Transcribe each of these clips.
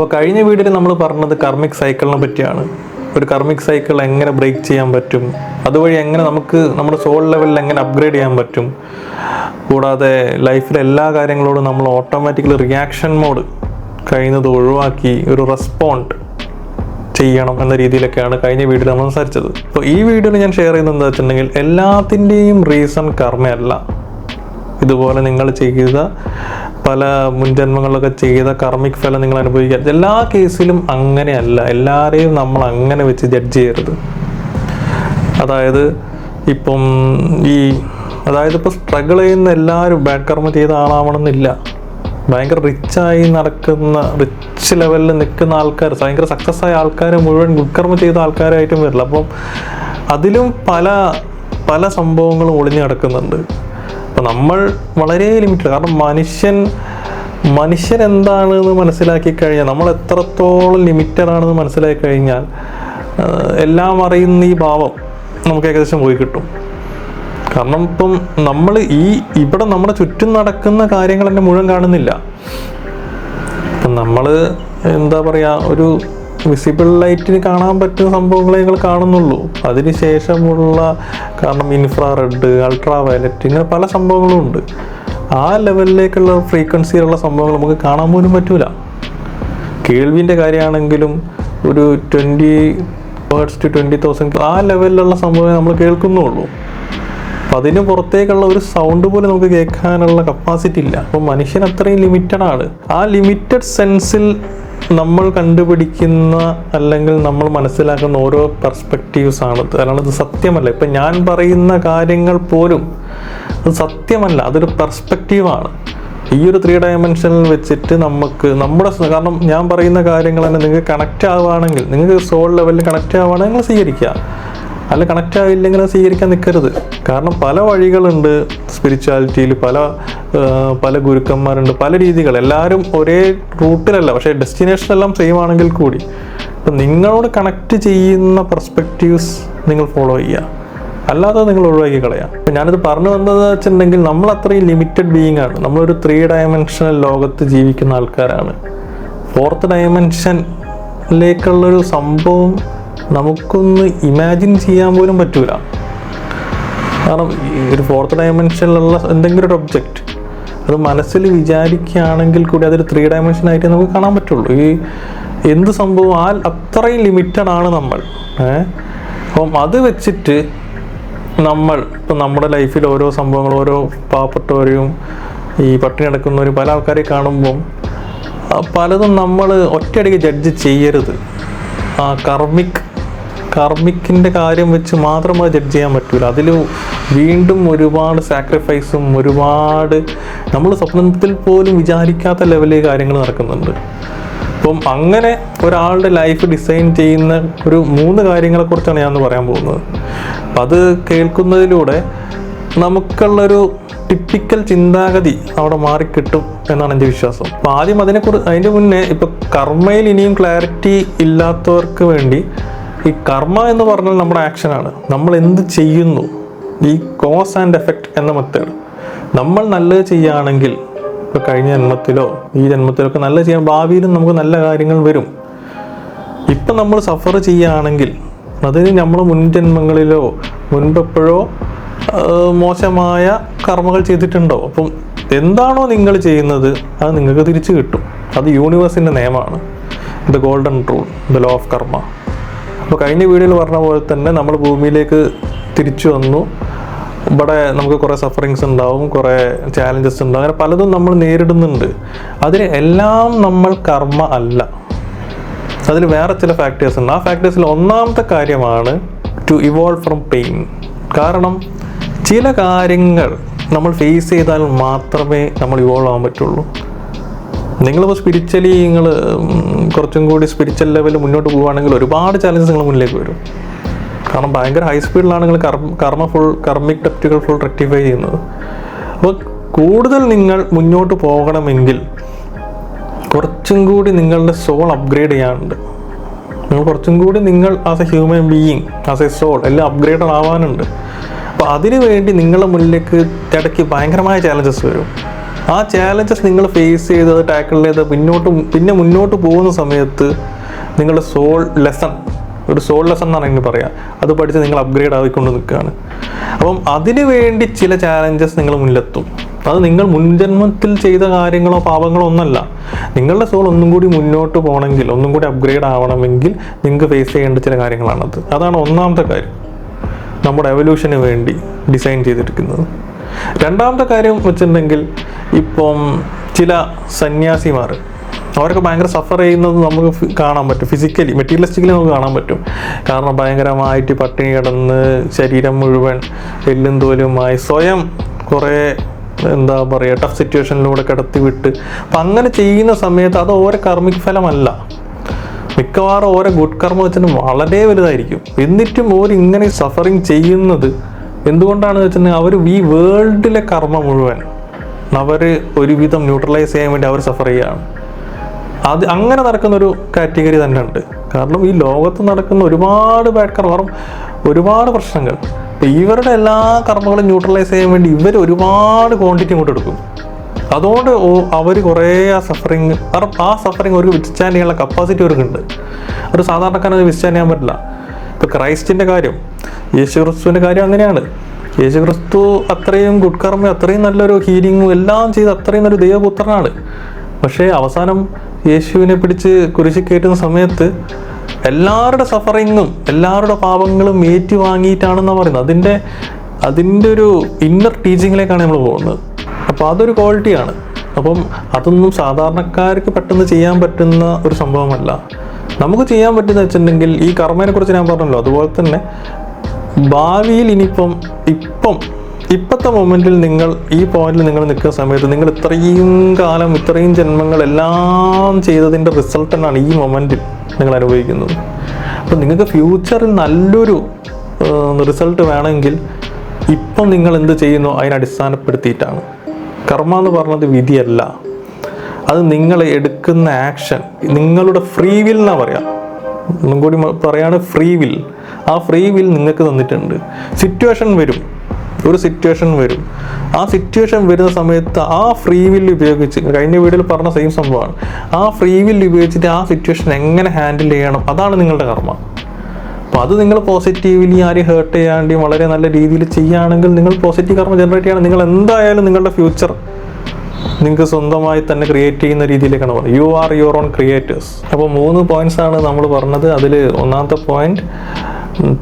അപ്പോൾ കഴിഞ്ഞ വീഡിയോയിൽ നമ്മൾ പറഞ്ഞത് കർമ്മിക് സൈക്കിളിനെ പറ്റിയാണ്. ഒരു കർമ്മിക് സൈക്കിൾ എങ്ങനെ ബ്രേക്ക് ചെയ്യാൻ പറ്റും? അതുവഴി എങ്ങനെ നമുക്ക് നമ്മുടെ സോൾ ലെവലിൽ എങ്ങനെ അപ്ഗ്രേഡ് ചെയ്യാൻ പറ്റും? കൂടാതെ ലൈഫിലെ എല്ലാ കാര്യങ്ങളോടും നമ്മൾ ഓട്ടോമാറ്റിക്കലി റിയാക്ഷൻ മോഡ് കഴിയുന്നത് ഒഴിവാക്കി ഒരു റെസ്പോണ്ട് ചെയ്യണം എന്ന രീതിയിലൊക്കെയാണ് കഴിഞ്ഞ വീഡിയോ നമ്മൾ സംസാരിച്ചത്. അപ്പോൾ ഈ വീഡിയോയിൽ ഞാൻ ഷെയർ ചെയ്യുന്നത് എന്താ വെച്ചിട്ടുണ്ടെങ്കിൽ എല്ലാത്തിന്റെയും റീസൺ കർമ്മയല്ല. ഇതുപോലെ നിങ്ങൾ ചെയ്ത പല മുൻജന്മങ്ങളിലൊക്കെ ചെയ്ത കർമ്മിക് ഫലം നിങ്ങൾ അനുഭവിക്കുക എല്ലാ കേസിലും അങ്ങനെയല്ല. എല്ലാവരെയും നമ്മൾ അങ്ങനെ വെച്ച് ജഡ്ജ് ചെയ്യരുത്. അതായത് ഇപ്പം ഈ അതായത് ഇപ്പോൾ സ്ട്രഗിൾ ചെയ്യുന്ന എല്ലാവരും ബാഡ് കർമ്മ ചെയ്ത ആളാവണമെന്നില്ല. ഭയങ്കര റിച്ചായി നടക്കുന്ന റിച്ച് ലെവലിൽ നിൽക്കുന്ന ആൾക്കാർ ഭയങ്കര സക്സസ് ആയ ആൾക്കാർ മുഴുവൻ ഗുഡ്കർമ്മ ചെയ്ത ആൾക്കാരായിട്ടും വരില്ല. അപ്പം അതിലും പല പല സംഭവങ്ങളും ഒളിഞ്ഞു കിടക്കുന്നുണ്ട് അപ്പം നമ്മൾ വളരെ ലിമിറ്റഡ് കാരണം മനുഷ്യൻ മനുഷ്യൻ എന്താണെന്ന് മനസ്സിലാക്കി കഴിഞ്ഞാൽ നമ്മൾ എത്രത്തോളം ലിമിറ്റഡ് ആണെന്ന് മനസ്സിലാക്കി കഴിഞ്ഞാൽ എല്ലാം അറിയുന്ന ഈ ഭാവം നമുക്ക് ഏകദേശം പോയി കിട്ടും. കാരണം ഇപ്പം നമ്മൾ ഈ ഇവിടെ നമ്മുടെ ചുറ്റും നടക്കുന്ന കാര്യങ്ങൾ തന്നെ മുഴുവൻ കാണുന്നില്ല. ഇപ്പം നമ്മൾ എന്താ പറയുക ഒരു വിസിബിൾ ലൈറ്റിന് കാണാൻ പറ്റുന്ന സംഭവങ്ങളെ ഞങ്ങൾ കാണുന്നുള്ളൂ. അതിന് ശേഷമുള്ള കാരണം ഇൻഫ്രാറെഡ് അൾട്രാ വയലറ്റ് ഇങ്ങനെ പല സംഭവങ്ങളും ഉണ്ട്. ആ ലെവലിലേക്കുള്ള ഫ്രീക്വൻസിയിലുള്ള സംഭവങ്ങൾ നമുക്ക് കാണാൻ പോലും പറ്റൂല. കേൾവിന്റെ കാര്യമാണെങ്കിലും ഒരു twenty words to twenty thousand ആ ലെവലിലുള്ള സംഭവം നമ്മൾ കേൾക്കുന്നുള്ളൂ. അപ്പം അതിന് പുറത്തേക്കുള്ള ഒരു സൗണ്ട് പോലും നമുക്ക് കേൾക്കാനുള്ള കപ്പാസിറ്റി ഇല്ല. അപ്പോൾ മനുഷ്യൻ അത്രയും ലിമിറ്റഡ് ആണ്. ആ ലിമിറ്റഡ് സെൻസിൽ നമ്മൾ കണ്ടുപിടിക്കുന്ന അല്ലെങ്കിൽ നമ്മൾ മനസ്സിലാക്കുന്ന ഓരോ പെർസ്പെക്റ്റീവ്സ് ആണ്. കാരണം ഇത് സത്യമല്ല. ഇപ്പം ഞാൻ പറയുന്ന കാര്യങ്ങൾ പോലും അത് സത്യമല്ല. അതൊരു പെർസ്പെക്റ്റീവാണ് ഈ ഒരു ത്രീ ഡയമെൻഷനിൽ വെച്ചിട്ട് നമുക്ക് നമ്മുടെ കാരണം ഞാൻ പറയുന്ന കാര്യങ്ങൾ തന്നെ നിങ്ങൾക്ക് കണക്റ്റ് ആവുകയാണെങ്കിൽ നിങ്ങൾക്ക് സോൾ ലെവലിൽ കണക്റ്റ് ആവുകയാണെങ്കിൽ സ്വീകരിക്കുക. അല്ല കണക്റ്റ് ആവില്ലെങ്കിൽ അത് സ്വീകരിക്കാൻ നിൽക്കരുത് കാരണം പല വഴികളുണ്ട് സ്പിരിച്വാലിറ്റിയിൽ പല പല ഗുരുക്കന്മാരുണ്ട് പല രീതികൾ. എല്ലാവരും ഒരേ റൂട്ടിലല്ല പക്ഷേ ഡെസ്റ്റിനേഷൻ എല്ലാം സെയിം ആണെങ്കിൽ കൂടി. ഇപ്പം നിങ്ങളോട് കണക്റ്റ് ചെയ്യുന്ന പെർസ്പെക്റ്റീവ്സ് നിങ്ങൾ ഫോളോ ചെയ്യുക. അല്ലാതെ നിങ്ങൾ ഒഴിവാക്കി കളയാം. അപ്പം ഞാനിത് പറഞ്ഞു വന്നത് വെച്ചിട്ടുണ്ടെങ്കിൽ നമ്മൾ അത്രയും ലിമിറ്റഡ് ബീയിങ് ആണ്. നമ്മളൊരു ത്രീ ഡയമെൻഷണൽ ലോകത്ത് ജീവിക്കുന്ന ആൾക്കാരാണ്. ഫോർത്ത് ഡയമെൻഷനിലേക്കുള്ളൊരു സംഭവം നമുക്കൊന്ന് ഇമാജിൻ ചെയ്യാൻ പോലും പറ്റൂല. കാരണം ഒരു ഫോർത്ത് ഡയമെൻഷനിലുള്ള എന്തെങ്കിലും ഒരു ഒബ്ജക്റ്റ് അത് മനസ്സിൽ വിചാരിക്കുകയാണെങ്കിൽ കൂടി അതൊരു ത്രീ ഡയമെൻഷൻ ആയിട്ട് നമുക്ക് കാണാൻ പറ്റുള്ളൂ. ഈ എന്ത് സംഭവം ആ അത്രയും ലിമിറ്റഡ് ആണ് നമ്മൾ. അപ്പം അത് വെച്ചിട്ട് നമ്മൾ ഇപ്പം നമ്മുടെ ലൈഫിൽ ഓരോ സംഭവങ്ങൾ ഓരോ പാവപ്പെട്ടവരെയും ഈ പട്ടിണി കിടക്കുന്നവരും പല ആൾക്കാരെ കാണുമ്പം പലതും നമ്മൾ ഒറ്റയടിക്ക് ജഡ്ജ് ചെയ്യരുത്. ആ കർമ്മിക് കർമ്മിക്കിന്റെ കാര്യം വെച്ച് മാത്രം അത് ജഡ്ജ് ചെയ്യാൻ പറ്റില്ല അതിൽ വീണ്ടും ഒരുപാട് സാക്രിഫൈസും ഒരുപാട് നമ്മൾ സ്വപ്നത്തിൽ പോലും വിചാരിക്കാത്ത ലെവലിൽ കാര്യങ്ങൾ നടക്കുന്നുണ്ട്. അപ്പം അങ്ങനെ ഒരാളുടെ ലൈഫ് ഡിസൈൻ ചെയ്യുന്ന ഒരു മൂന്ന് കാര്യങ്ങളെക്കുറിച്ചാണ് ഞാൻ പറയാൻ പോകുന്നത്. അപ്പം അത് കേൾക്കുന്നതിലൂടെ നമുക്കുള്ളൊരു ടിപ്പിക്കൽ ചിന്താഗതി അവിടെ മാറിക്കിട്ടും എന്നാണ് എന്റെ വിശ്വാസം. അപ്പോൾ ആദ്യം അതിനെക്കുറിച്ച് അതിന്റെ മുന്നേ ഇപ്പം കർമ്മയിൽ ഇനിയും ക്ലാരിറ്റി ഇല്ലാത്തവർക്ക് വേണ്ടി ഈ കർമ്മ എന്ന് പറഞ്ഞാൽ നമ്മുടെ ആക്ഷനാണ് നമ്മൾ എന്ത് ചെയ്യുന്നു? ഈ കോസ് ആൻഡ് എഫക്റ്റ് എന്ന മെത്തേഡ് നമ്മൾ നല്ലത് ചെയ്യുകയാണെങ്കിൽ ഇപ്പോൾ കഴിഞ്ഞ ജന്മത്തിലോ ഈ ജന്മത്തിലോ ഒക്കെ നല്ല ചെയ്യാൻ ഭാവിയിലും നമുക്ക് നല്ല കാര്യങ്ങൾ വരും. ഇപ്പം നമ്മൾ സഫർ ചെയ്യുകയാണെങ്കിൽ അതിന് നമ്മൾ മുൻ ജന്മങ്ങളിലോ മുൻപെപ്പോഴോ മോശമായ കർമ്മകൾ ചെയ്തിട്ടുണ്ടോ? അപ്പം എന്താണോ നിങ്ങൾ ചെയ്യുന്നത് അത് നിങ്ങൾക്ക് തിരിച്ചു കിട്ടും. അത് യൂണിവേഴ്സിന്റെ നിയമമാണ്. The golden rule the law of karma അപ്പോൾ കഴിഞ്ഞ വീഡിയോയിൽ പറഞ്ഞ പോലെ തന്നെ നമ്മൾ ഭൂമിയിലേക്ക് തിരിച്ചു വന്നു. ഇവിടെ നമുക്ക് കുറേ സഫറിങ്സ് ഉണ്ടാവും കുറേ ചാലഞ്ചസ് ഉണ്ടാവും. അങ്ങനെ പലതും നമ്മൾ നേരിടുന്നുണ്ട്. അതിന് എല്ലാം നമ്മൾ കർമ്മ അല്ല. അതിൽ വേറെ ചില ഫാക്ടേഴ്സ് ഉണ്ട്. ആ ഫാക്ടേഴ്സിൽ ഒന്നാമത്തെ കാര്യമാണ് ടു ഇവോൾവ് ഫ്രം പെയിൻ കാരണം ചില കാര്യങ്ങൾ നമ്മൾ ഫേസ് ചെയ്താൽ മാത്രമേ നമ്മൾ ഇവോൾവ് ആവാൻ പറ്റുള്ളൂ. നിങ്ങളിപ്പോൾ സ്പിരിച്വലി നിങ്ങൾ കുറച്ചും കൂടി സ്പിരിച്വൽ ലെവലിൽ മുന്നോട്ട് പോവുകയാണെങ്കിൽ ഒരുപാട് ചാലഞ്ചസ് നിങ്ങൾ മുന്നിലേക്ക് വരും. കാരണം ഭയങ്കര ഹൈ സ്പീഡിലാണ് നിങ്ങൾ കർമ്മ ഫുൾ കർമ്മിക് ടെപ്റ്റുകൾ ഫുൾ റെക്ടിഫൈ ചെയ്യുന്നത്. അപ്പോൾ കൂടുതൽ നിങ്ങൾ മുന്നോട്ട് പോകണമെങ്കിൽ കുറച്ചും കൂടി നിങ്ങളുടെ സോൾ അപ്ഗ്രേഡ് ചെയ്യാനുണ്ട്. നിങ്ങൾ കുറച്ചും കൂടി നിങ്ങൾ as a human being as a soul എല്ലാം അപ്ഗ്രേഡ് ആവാനുണ്ട്. അപ്പോൾ അതിനു വേണ്ടി നിങ്ങളുടെ മുന്നിലേക്ക് ഇടയ്ക്ക് ഭയങ്കരമായ ചാലഞ്ചസ് വരും. ആ ചാലഞ്ചസ് നിങ്ങൾ ഫേസ് ചെയ്ത് അത് ടാക്കിൾ ചെയ്ത് പിന്നോട്ട് പിന്നെ മുന്നോട്ട് പോകുന്ന സമയത്ത് നിങ്ങളുടെ സോൾ ലെസൺ ഒരു സോൾ ലെസൺ എന്നാണ് എനിക്ക് പറയാം. അത് പഠിച്ച് നിങ്ങൾ അപ്ഗ്രേഡ് ആയിക്കൊണ്ട് നിൽക്കുകയാണ്. അപ്പം അതിനു വേണ്ടി ചില ചാലഞ്ചസ് നിങ്ങൾ മുന്നിലെത്തും. അത് നിങ്ങൾ മുൻജന്മത്തിൽ ചെയ്ത കാര്യങ്ങളോ പാപങ്ങളോ ഒന്നല്ല. നിങ്ങളുടെ സോൾ ഒന്നും കൂടി മുന്നോട്ട് പോകണമെങ്കിൽ ഒന്നും കൂടി അപ്ഗ്രേഡ് ആവണമെങ്കിൽ നിങ്ങൾക്ക് ഫേസ് ചെയ്യേണ്ട ചില കാര്യങ്ങളാണത്. അതാണ് ഒന്നാമത്തെ കാര്യം. നമ്മുടെ എവല്യൂഷന് വേണ്ടി ഡിസൈൻ ചെയ്തിരിക്കുന്നത്. രണ്ടാമത്തെ കാര്യം വെച്ചിട്ടുണ്ടെങ്കിൽ ഇപ്പം ചില സന്യാസിമാർ അവരൊക്കെ ഭയങ്കര സഫർ ചെയ്യുന്നത് നമുക്ക് കാണാൻ പറ്റും. ഫിസിക്കലി മെറ്റീരിയലിസ്റ്റിക്കലി നമുക്ക് കാണാൻ പറ്റും. കാരണം ഭയങ്കരമായിട്ട് പട്ടിണി കിടന്ന് ശരീരം മുഴുവൻ എല്ലും തോലുമായി സ്വയം കുറേ എന്താ പറയുക ടഫ് സിറ്റുവേഷനിലൂടെ കിടത്തി വിട്ട് അപ്പം അങ്ങനെ ചെയ്യുന്ന സമയത്ത് അത് ഓരോ കർമ്മിക് ഫലമല്ല. മിക്കവാറും ഓരോ ഗുഡ് കർമ്മ വെച്ചിട്ട് വളരെ വലുതായിരിക്കും. എന്നിട്ടും ഓർ ഇങ്ങനെ സഫറിങ് ചെയ്യുന്നത് എന്തുകൊണ്ടാണെന്ന് വെച്ചിട്ടുണ്ടെങ്കിൽ അവർ ഈ വേൾഡിലെ കർമ്മ മുഴുവൻ അവർ ഒരുവിധം ന്യൂട്രലൈസ് ചെയ്യാൻ വേണ്ടി അവർ സഫർ ചെയ്യുകയാണ്. അത് അങ്ങനെ നടക്കുന്നൊരു കാറ്റഗറി തന്നെ ഉണ്ട്. കാരണം ഈ ലോകത്ത് നടക്കുന്ന ഒരുപാട് ബാഡ് കർമ്മം ഒരുപാട് പ്രശ്നങ്ങൾ. ഇവരുടെ എല്ലാ കർമ്മങ്ങളും ന്യൂട്രലൈസ് ചെയ്യാൻ വേണ്ടി ഇവർ ഒരുപാട് ക്വാണ്ടിറ്റി ഇങ്ങോട്ട് എടുക്കും. അതുകൊണ്ട് അവർ കുറേ ആ സഫറിങ് കാരണം ആ സഫറിങ് അവർക്ക് വിസ്റ്റാൻഡ് ചെയ്യാനുള്ള കപ്പാസിറ്റി അവർക്കുണ്ട് ഒരു സാധാരണക്കാരനെ വിസ്റ്റാൻഡ് ചെയ്യാൻ പറ്റില്ല. ഇപ്പോൾ ക്രൈസ്റ്റിന്റെ കാര്യം യേശു ക്രിസ്തുവിന്റെ കാര്യം അങ്ങനെയാണ്. യേശു ക്രിസ്തു അത്രയും ഗുഡ് കർമ്മ അത്രയും നല്ലൊരു ഹീലിങ്ങും എല്ലാം ചെയ്ത് അത്രയും നല്ലൊരു ദൈവപുത്രനാണ്. പക്ഷേ അവസാനം യേശുവിനെ പിടിച്ച് കുരിശി കയറ്റുന്ന സമയത്ത് എല്ലാവരുടെ സഫറിങ്ങും എല്ലാവരുടെ പാപങ്ങളും ഏറ്റു വാങ്ങിയിട്ടാണെന്നാണ് പറയുന്നത്. അതിന്റെ അതിന്റെ ഒരു ഇന്നർ ടീച്ചിങ്ങിലേക്കാണ് നമ്മൾ പോകുന്നത്. അപ്പോൾ അതൊരു ക്വാളിറ്റിയാണ് അപ്പം അതൊന്നും സാധാരണക്കാർക്ക് പെട്ടെന്ന് ചെയ്യാൻ പറ്റുന്ന ഒരു സംഭവമല്ല. നമുക്ക് ചെയ്യാൻ പറ്റുന്ന വെച്ചിട്ടുണ്ടെങ്കിൽ ഈ കർമ്മനെ കുറിച്ച് ഞാൻ പറഞ്ഞല്ലോ. അതുപോലെ തന്നെ ഭാവിയിൽ ഇനിയിപ്പം ഇപ്പം ഇപ്പോഴത്തെ മൊമെന്റിൽ നിങ്ങൾ ഈ പോയിന്റിൽ നിങ്ങൾ നിൽക്കുന്ന സമയത്ത് നിങ്ങൾ ഇത്രയും കാലം ഇത്രയും ജന്മങ്ങൾ എല്ലാം ചെയ്തതിന്റെ റിസൾട്ട് തന്നെയാണ് ഈ മൊമെന്റിൽ നിങ്ങൾ അനുഭവിക്കുന്നത്. അപ്പം നിങ്ങൾക്ക് ഫ്യൂച്ചറിൽ നല്ലൊരു റിസൾട്ട് വേണമെങ്കിൽ ഇപ്പം നിങ്ങൾ എന്ത് ചെയ്യുന്നു? അതിനെ അടിസ്ഥാനപ്പെടുത്തിയിട്ടാണ്. കർമ്മ എന്ന് പറഞ്ഞത് വിധിയല്ല. അത് നിങ്ങൾ എടുക്കുന്ന ആക്ഷൻ നിങ്ങളുടെ ഫ്രീ വിൽ എന്നാണ് പറയാം. ഒന്നും കൂടി പറയാണ് ഫ്രീ വിൽ ആ ഫ്രീ വിൽ നിങ്ങൾക്ക് തന്നിട്ടുണ്ട്. സിറ്റുവേഷൻ വരും. ഒരു സിറ്റുവേഷൻ വരും. ആ സിറ്റുവേഷൻ വരുന്ന സമയത്ത് ആ ഫ്രീ വിൽ ഉപയോഗിച്ച് കഴിഞ്ഞ വീഡിയോയിൽ പറഞ്ഞ സെയിം സംഭവമാണ്. ആ ഫ്രീ വിൽ ഉപയോഗിച്ചിട്ട് ആ സിറ്റുവേഷൻ എങ്ങനെ ഹാൻഡിൽ ചെയ്യണം? അതാണ് നിങ്ങളുടെ കർമ്മ. അപ്പോൾ അത് നിങ്ങൾ പോസിറ്റീവ്ലി ആരെയും ഹേർട്ട് ചെയ്യാണ്ട് വളരെ നല്ല രീതിയിൽ ചെയ്യുകയാണെങ്കിൽ നിങ്ങൾ പോസിറ്റീവ് കർമ്മ ജനറേറ്റ് ചെയ്യണം. നിങ്ങൾ എന്തായാലും നിങ്ങളുടെ ഫ്യൂച്ചർ നിങ്ങൾക്ക് സ്വന്തമായി തന്നെ ക്രിയേറ്റ് ചെയ്യുന്ന രീതിയിലേക്കാണ് പറയുന്നത് you are your own creators അപ്പോൾ മൂന്ന് പോയിന്റ്സ് ആണ് നമ്മൾ പറഞ്ഞത്. അതിൽ ഒന്നാമത്തെ പോയിന്റ്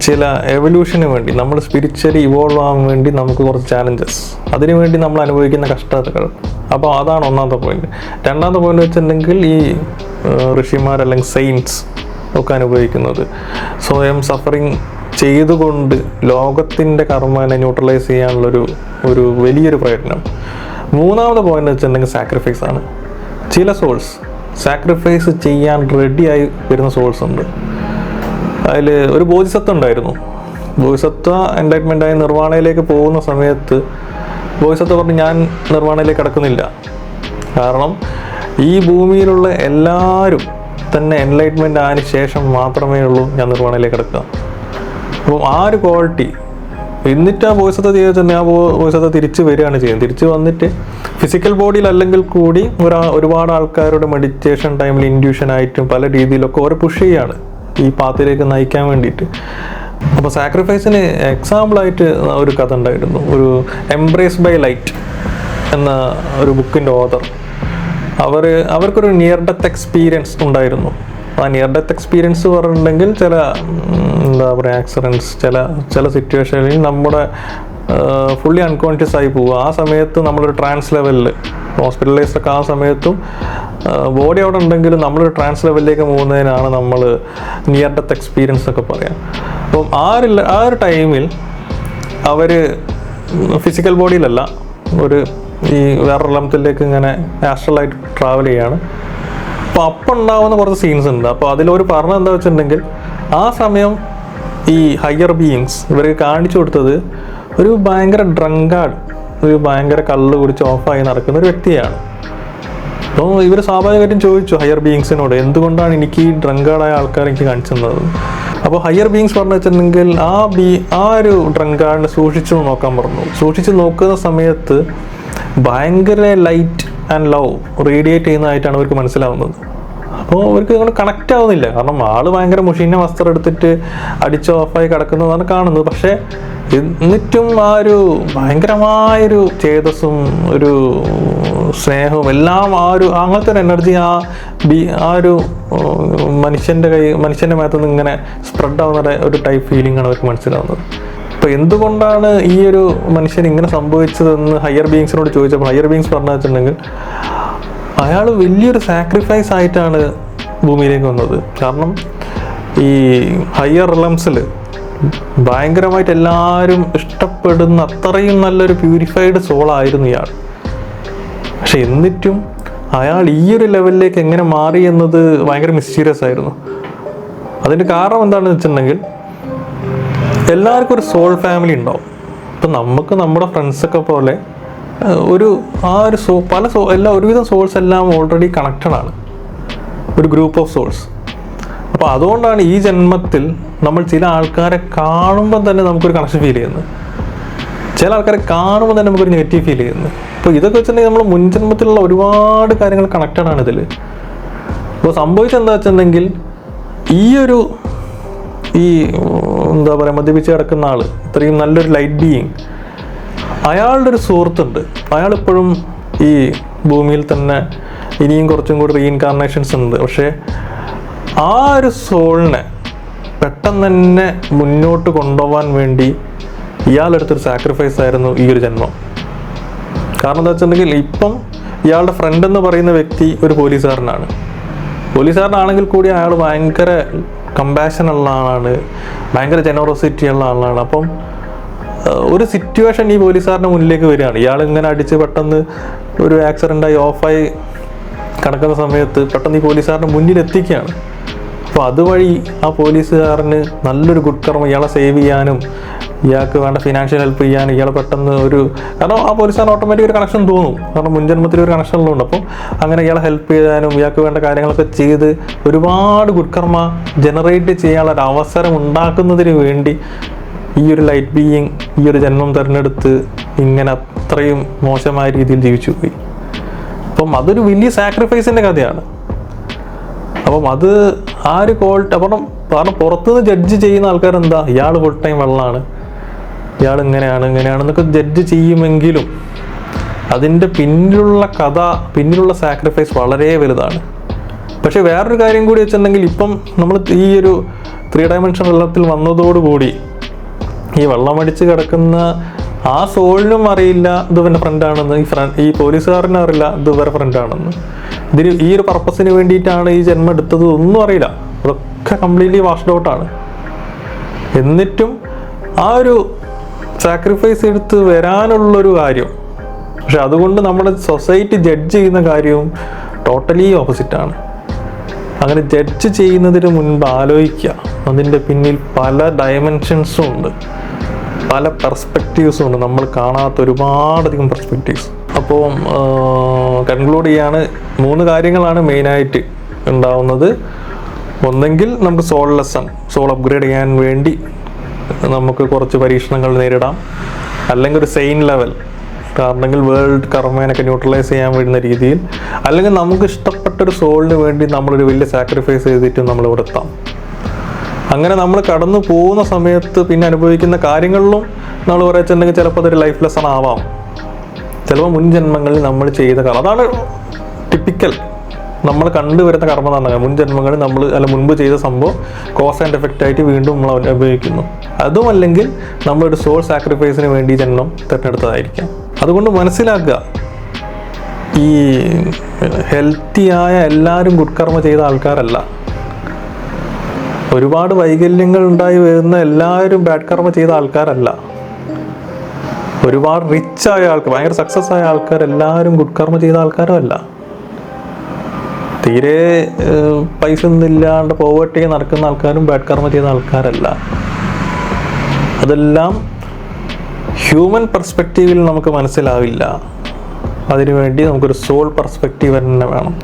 ചില എവല്യൂഷന് വേണ്ടി നമ്മൾ സ്പിരിച്വലി ഇവോൾവ് ആവാൻ വേണ്ടി നമുക്ക് കുറച്ച് ചാലഞ്ചസ് അതിനു വേണ്ടി നമ്മൾ അനുഭവിക്കുന്ന കഷ്ടതകൾ. അപ്പോൾ അതാണ് ഒന്നാമത്തെ പോയിന്റ് രണ്ടാമത്തെ പോയിന്റ് വെച്ചിട്ടുണ്ടെങ്കിൽ ഈ ഋഷിമാർ അല്ലെങ്കിൽ സെയിൻസ് ഒക്കെ അനുഭവിക്കുന്നത്. സ്വയം സഫറിങ് ചെയ്തുകൊണ്ട് ലോകത്തിന്റെ കർമ്മനെ ന്യൂട്രലൈസ് ചെയ്യാനുള്ളൊരു ഒരു വലിയൊരു പ്രയത്നം. മൂന്നാമത്തെ പോയിന്റ് വെച്ചിട്ടുണ്ടെങ്കിൽ സാക്രിഫൈസ് ആണ്. ചില സോൾസ് സാക്രിഫൈസ് ചെയ്യാൻ റെഡിയായി വരുന്ന സോൾസ് ഉണ്ട്. അതിൽ ഒരു ബോധിസത്വം ഉണ്ടായിരുന്നു. ബോധിസത്വ എൻലൈറ്റ്മെന്റ് ആയി നിർവാണയിലേക്ക് പോകുന്ന സമയത്ത് ബോധിസത്വ പറഞ്ഞ് ഞാൻ നിർവാണയിലേക്ക് കടക്കുന്നില്ല. കാരണം ഈ ഭൂമിയിലുള്ള എല്ലാവരും തന്നെ എൻലൈറ്റ്മെന്റ് ആയതിനു ശേഷം മാത്രമേ ഉള്ളൂ ഞാൻ നിർവാണയിലേക്ക് കിടക്കുക. അപ്പം ആ ഒരു ക്വാളിറ്റി എന്നിട്ട് ആ ബോയ്സത്തെ ചെയ്ത് ആ ബോയ്സത്തെ തിരിച്ച് വരികയാണ് ചെയ്യുന്നത്. തിരിച്ച് വന്നിട്ട് ഫിസിക്കൽ ബോഡിയിൽ അല്ലെങ്കിൽ കൂടി ഒരാ ഒരുപാട് ആൾക്കാരുടെ മെഡിറ്റേഷൻ ടൈമിൽ ഇൻഡ്യൂഷൻ ആയിട്ടും പല രീതിയിലൊക്കെ ഓരോ പുഷ് ചെയ്യാണ്. ഈ പാത്തിലേക്ക് നയിക്കാൻ വേണ്ടിയിട്ട്. അപ്പോൾ സാക്രിഫൈസിന് എക്സാമ്പിളായിട്ട് ഒരു കഥ ഉണ്ടായിരുന്നു. ഒരു എംബ്രേസ് ബൈ ലൈറ്റ് എന്ന ഒരു ബുക്കിന്റെ ഓതർ അവർ അവർക്കൊരു നിയർ ഡെത്ത് എക്സ്പീരിയൻസ് ഉണ്ടായിരുന്നു. ആ നിയർ ഡെത്ത് എക്സ്പീരിയൻസ് പറഞ്ഞിട്ടുണ്ടെങ്കിൽ ചില എന്താ പറയുക ആക്സിഡൻസ് ചില ചില സിറ്റുവേഷനിൽ നമ്മുടെ ഫുള്ളി അൺകോൺഷ്യസ് ആയി പോവുക. ആ സമയത്ത് നമ്മളൊരു ട്രാൻസ് ലെവലിൽ ഹോസ്പിറ്റലൈസ്ഡ് ഒക്കെ ആ സമയത്തും ബോഡി അവിടെ ഉണ്ടെങ്കിലും നമ്മൾ ട്രാൻസ് ലെവലിലേക്ക് പോകുന്നതിനാണ് നമ്മൾ നിയർ ഡെത്ത് എക്സ്പീരിയൻസ് ഒക്കെ പറയാം. അപ്പം ആ ഒരു ആ ഒരു ടൈമിൽ അവർ ഫിസിക്കൽ ബോഡിയിലല്ല ഒരു ഈ വേറൊരു ലംബത്തിലേക്ക് ഇങ്ങനെ നാഷണലായിട്ട് ട്രാവൽ ചെയ്യാണ്. അപ്പോൾ അപ്പം ഉണ്ടാവുന്ന കുറച്ച് സീൻസ് ഉണ്ട്. അപ്പോൾ അതിലൊരു പറഞ്ഞത് എന്താ വെച്ചിട്ടുണ്ടെങ്കിൽ ആ സമയം ഈ ഹയർ ബീയിങ്സ് ഇവർ കാണിച്ചു കൊടുത്തത് ഒരു ഭയങ്കര ഡ്രങ്കാർഡ് ഒരു ഭയങ്കര കള്ള് കുടിച്ച് ഓഫായി നടക്കുന്ന ഒരു വ്യക്തിയാണ്. അപ്പോൾ ഇവർ സ്വാഭാവികമായിട്ടും ചോദിച്ചു ഹയർ ബീയിങ്സിനോട് എന്തുകൊണ്ടാണ് എനിക്ക് ഈ ഡ്രങ്കാർഡായ ആൾക്കാർ എനിക്ക് കാണിച്ചു തന്നത്? അപ്പോൾ ഹയർ ബീങ്സ് പറഞ്ഞു വെച്ചിട്ടുണ്ടെങ്കിൽ ആ ബീ ആ ഒരു ഡ്രങ്കാർഡിനെ സൂക്ഷിച്ചു നോക്കാൻ പറഞ്ഞു. സൂക്ഷിച്ചു നോക്കുന്ന സമയത്ത് ഭയങ്കര ലൈറ്റ് ആൻഡ് ലവ് റേഡിയേറ്റ് ചെയ്യുന്നതായിട്ടാണ് അവർക്ക് മനസ്സിലാവുന്നത്. അപ്പോൾ അവർക്ക് അങ്ങോട്ട് കണക്റ്റ് ആവുന്നില്ല. കാരണം ആൾ ഭയങ്കര മുഷീനെ വസ്ത്രം എടുത്തിട്ട് അടിച്ച് ഓഫായി കിടക്കുന്നതാണ് കാണുന്നത്. പക്ഷേ എന്നിട്ടും ആ ഒരു ഭയങ്കരമായൊരു ചേതസ്സും ഒരു സ്നേഹവും എല്ലാം ആ ഒരു അങ്ങനത്തെ ഒരു എനർജി ആ ബി ആ ഒരു മനുഷ്യന്റെ കൈ മനുഷ്യന്റെ മേത്തുനിന്ന് ഇങ്ങനെ സ്പ്രെഡ് ആവുന്ന ഒരു ടൈപ്പ് ഫീലിംഗ് ആണ് അവർക്ക് മനസ്സിലാവുന്നത്. അപ്പോൾ എന്തുകൊണ്ടാണ് ഈ ഒരു മനുഷ്യൻ ഇങ്ങനെ സംഭവിച്ചതെന്ന് ഹയർ ബീങ്സിനോട് ചോദിച്ചപ്പോൾ ഹയർ ബീങ്സ് പറഞ്ഞു വെച്ചിട്ടുണ്ടെങ്കിൽ അയാൾ വലിയൊരു സാക്രിഫൈസ് ആയിട്ടാണ് ഭൂമിയിലേക്ക് വന്നത്. കാരണം ഈ ഹയർ റിലംസിൽ ഭയങ്കരമായിട്ട് എല്ലാവരും ഇഷ്ടപ്പെടുന്ന അത്രയും നല്ലൊരു പ്യൂരിഫൈഡ് സോളായിരുന്നു ഇയാൾ. പക്ഷെ എന്നിട്ടും അയാൾ ഈ ഒരു ലെവലിലേക്ക് എങ്ങനെ മാറി എന്നത് ഭയങ്കര മിസ്റ്റീരിയസ് ആയിരുന്നു. അതിന്റെ കാരണം എന്താണെന്ന് വെച്ചിട്ടുണ്ടെങ്കിൽ എല്ലാവർക്കും ഒരു സോൾ ഫാമിലി ഉണ്ടാവും. ഇപ്പം നമുക്ക് നമ്മുടെ ഫ്രണ്ട്സൊക്കെ പോലെ ഒരു ആ ഒരു സോ പല സോ എല്ലാ ഒരുവിധം സോൾസ് എല്ലാം ഓൾറെഡി കണക്റ്റഡ് ആണ്. ഒരു ഗ്രൂപ്പ് ഓഫ് സോൾസ് അപ്പോൾ അതുകൊണ്ടാണ് ഈ ജന്മത്തിൽ നമ്മൾ ചില ആൾക്കാരെ കാണുമ്പോൾ തന്നെ നമുക്കൊരു കണക്ഷൻ ഫീൽ ചെയ്യുന്നത്. ചില ആൾക്കാരെ കാണുമ്പോൾ തന്നെ നമുക്കൊരു നെഗറ്റീവ് ഫീൽ ചെയ്യുന്നു അപ്പോൾ ഇതൊക്കെ വെച്ചിട്ടുണ്ടെങ്കിൽ നമ്മൾ മുൻജന്മത്തിലുള്ള ഒരുപാട് കാര്യങ്ങൾ കണക്റ്റഡ് ആണ് ഇതിൽ അപ്പോൾ സംഭവിച്ചെന്താ വെച്ചിട്ടുണ്ടെങ്കിൽ ഈ ഒരു ഈ എന്താ പറയുക മദ്യപിച്ച് കിടക്കുന്ന ആൾ ഇത്രയും നല്ലൊരു ലൈറ്റ് ബീയിങ് അയാളുടെ ഒരു സുഹൃത്തുണ്ട്. അയാൾ ഇപ്പോഴും ഈ ഭൂമിയിൽ തന്നെ ഇനിയും കുറച്ചും കൂടി റീഇൻകാർണേഷൻസ് ഉണ്ട്. പക്ഷേ ആ ഒരു സോളിനെ പെട്ടെന്ന് തന്നെ മുന്നോട്ട് കൊണ്ടുപോകാൻ വേണ്ടി ഇയാളെടുത്തൊരു സാക്രിഫൈസ് ആയിരുന്നു ഈ ഒരു ജന്മം. കാരണം എന്താ വെച്ചിട്ടുണ്ടെങ്കിൽ ഇപ്പം ഇയാളുടെ ഫ്രണ്ട് എന്ന് പറയുന്ന വ്യക്തി ഒരു പോലീസുകാരനാണ്. പോലീസുകാരനാണെങ്കിൽ കൂടി അയാൾ ഭയങ്കര കമ്പാഷൻ ഉള്ള ആളാണ്. ഭയങ്കര ജനറോസിറ്റി ഉള്ള ആളാണ്. അപ്പം ഒരു സിറ്റുവേഷൻ ഈ പോലീസുകാരന്റെ മുന്നിലേക്ക് വരികയാണ്. ഇയാൾ ഇങ്ങനെ അടിച്ച് പെട്ടെന്ന് ഒരു ആക്സിഡന്റായി ഓഫായി കിടക്കുന്ന സമയത്ത് പെട്ടെന്ന് ഈ പോലീസുകാരന്റെ മുന്നിൽ എത്തിക്കുകയാണ് അപ്പോൾ അതുവഴി ആ പോലീസുകാരന് നല്ലൊരു ഗുഡ് കർമ്മം ഇയാളെ സേവ് ചെയ്യാനും ഇയാൾക്ക് വേണ്ട ഫിനാൻഷ്യൽ ഹെൽപ്പ് ചെയ്യാനും ഇയാളെ പെട്ടെന്ന് ഒരു കാരണം ആ പോലീസുകാരൻ ഓട്ടോമാറ്റിക് ഒരു കണക്ഷൻ തോന്നും. കാരണം മുൻജന്മത്തിൽ ഒരു കണക്ഷൻ ഉള്ളതുകൊണ്ട്. അപ്പോൾ അങ്ങനെ ഇയാളെ ഹെൽപ്പ് ചെയ്യാനും ഇയാൾക്ക് വേണ്ട കാര്യങ്ങളൊക്കെ ചെയ്ത് ഒരുപാട് ഗുഡ്കർമ്മ ജനറേറ്റ് ചെയ്യാനുള്ള ഒരു അവസരം ഉണ്ടാക്കുന്നതിന് വേണ്ടി ഈ ഒരു ലൈറ്റ് ബീയിങ് ഈ ഒരു ജന്മം തിരഞ്ഞെടുത്ത് ഇങ്ങനെ അത്രയും മോശമായ രീതിയിൽ ജീവിച്ചു പോയി. അപ്പം അതൊരു വലിയ സാക്രിഫൈസിന്റെ കഥയാണ്. അപ്പം അത് ആ ഒരു ക്വാളിറ്റി അപ്പം കാരണം പുറത്തുനിന്ന് ജഡ്ജ് ചെയ്യുന്ന ആൾക്കാർ എന്താ? ഇയാൾ ഫുൾ ടൈം വെള്ളമാണ് ഇയാൾ ഇങ്ങനെയാണ് ഇങ്ങനെയാണെന്നൊക്കെ ജഡ്ജ് ചെയ്യുമെങ്കിലും അതിന്റെ പിന്നിലുള്ള കഥ പിന്നിലുള്ള സാക്രിഫൈസ് വളരെ വലുതാണ്. പക്ഷേ വേറൊരു കാര്യം കൂടി വെച്ചിട്ടുണ്ടെങ്കിൽ ഇപ്പം നമ്മൾ ഈ ഒരു ത്രീ ഡയമെൻഷൻ വെള്ളത്തിൽ വന്നതോടുകൂടി ഈ വെള്ളമടിച്ച് കിടക്കുന്ന ആ സോളിനും അറിയില്ല ഇത് ഇവന്റെ ഫ്രണ്ടാണെന്ന് ഈ ഫ്രണ്ട് ഈ പോലീസുകാരനും അറിയില്ല ഇത് ഫ്രണ്ടാണെന്ന് ഇതിന് ഈ ഒരു പർപ്പസിന് വേണ്ടിയിട്ടാണ് ഈ ജന്മം എടുത്തത് ഒന്നും അറിയില്ല. അതൊക്കെ കംപ്ലീറ്റ്ലി വാഷ്ഡ് ഔട്ടാണ് എന്നിട്ടും ആ ഒരു സാക്രിഫൈസ് എടുത്ത് വരാനുള്ളൊരു കാര്യം. പക്ഷെ അതുകൊണ്ട് നമ്മുടെ സൊസൈറ്റി ജഡ്ജ് ചെയ്യുന്ന കാര്യവും ടോട്ടലി ഓപ്പോസിറ്റാണ് അങ്ങനെ ജഡ്ജ് ചെയ്യുന്നതിന് മുൻപ് ആലോചിക്കുക. അതിന്റെ പിന്നിൽ പല ഡയമെൻഷൻസും ഉണ്ട്. പല പെർസ്പെക്റ്റീവ്സും ഉണ്ട്. നമ്മൾ കാണാത്ത ഒരുപാടധികം പെർസ്പെക്റ്റീവ്സ് അപ്പോൾ കൺക്ലൂഡ് ചെയ്യാണ് മൂന്ന് കാര്യങ്ങളാണ് മെയിനായിട്ട് ഉണ്ടാവുന്നത്. ഒന്നെങ്കിൽ നമുക്ക് സോൾ ലെസൺ സോൾ അപ്ഗ്രേഡ് ചെയ്യാൻ വേണ്ടി നമുക്ക് കുറച്ച് പരീക്ഷണങ്ങൾ നേരിടാം. അല്ലെങ്കിൽ ഒരു സെയിൻ ലെവൽ കാരണമെങ്കിൽ വേൾഡ് കർമ്മേനൊക്കെ ന്യൂട്രലൈസ് ചെയ്യാൻ വേണ്ടുന്ന രീതിയിൽ. അല്ലെങ്കിൽ നമുക്ക് ഇഷ്ടപ്പെട്ട ഒരു സോളിന് വേണ്ടി നമ്മളൊരു വലിയ സാക്രിഫൈസ് ചെയ്തിട്ട് നമ്മൾ ഇവിടെ എത്താം. അങ്ങനെ നമ്മൾ കടന്നു പോകുന്ന സമയത്ത് പിന്നെ അനുഭവിക്കുന്ന കാര്യങ്ങളിലും നമ്മൾ പറയുന്നുണ്ടെങ്കിൽ ചിലപ്പോൾ അതൊരു ലൈഫ് ലെസൺ ആവാം. ചിലപ്പോൾ മുൻ ജന്മങ്ങളിൽ നമ്മൾ ചെയ്ത കർമ്മം. അതാണ് ടിപ്പിക്കൽ നമ്മൾ കണ്ടുവരുന്ന കർമ്മം എന്ന് മുൻ ജന്മങ്ങളിൽ നമ്മൾ അല്ല മുൻപ് ചെയ്ത സംഭവം കോസ് ആൻഡ് എഫക്റ്റ് ആയിട്ട് വീണ്ടും നമ്മൾ അനുഭവിക്കുന്നു അതും അല്ലെങ്കിൽ നമ്മളൊരു സോൾ സാക്രിഫൈസിന് വേണ്ടി ജന്മം തിരഞ്ഞെടുത്തതായിരിക്കാം. അതുകൊണ്ട് മനസ്സിലാക്കുക ഈ ഹെൽത്തിയായ എല്ലാവരും ഗുഡ് കർമ്മ ചെയ്ത ആൾക്കാരല്ല. ഒരുപാട് വൈകല്യങ്ങൾ ഉണ്ടായി വരുന്ന എല്ലാവരും ബാഡ് കർമ്മ ചെയ്ത ആൾക്കാരല്ല. ഒരുപാട് റിച്ച് ആയ ആൾക്കാർ ഭയങ്കര സക്സസ് ആയ ആൾക്കാർ എല്ലാവരും ഗുഡ് കർമ്മ ചെയ്ത ആൾക്കാരും അല്ല തീരെ പൈസ ഒന്നും ഇല്ലാണ്ട് പോവർട്ടി നടക്കുന്ന ആൾക്കാരും ബാഡ് കർമ്മ ചെയ്ത ആൾക്കാരല്ല. അതെല്ലാം ഹ്യൂമൻ പെർസ്പെക്റ്റീവിൽ നമുക്ക് മനസ്സിലാവില്ല. അതിനുവേണ്ടി നമുക്കൊരു സോൾ പെർസ്പെക്റ്റീവ് തന്നെ വേണം.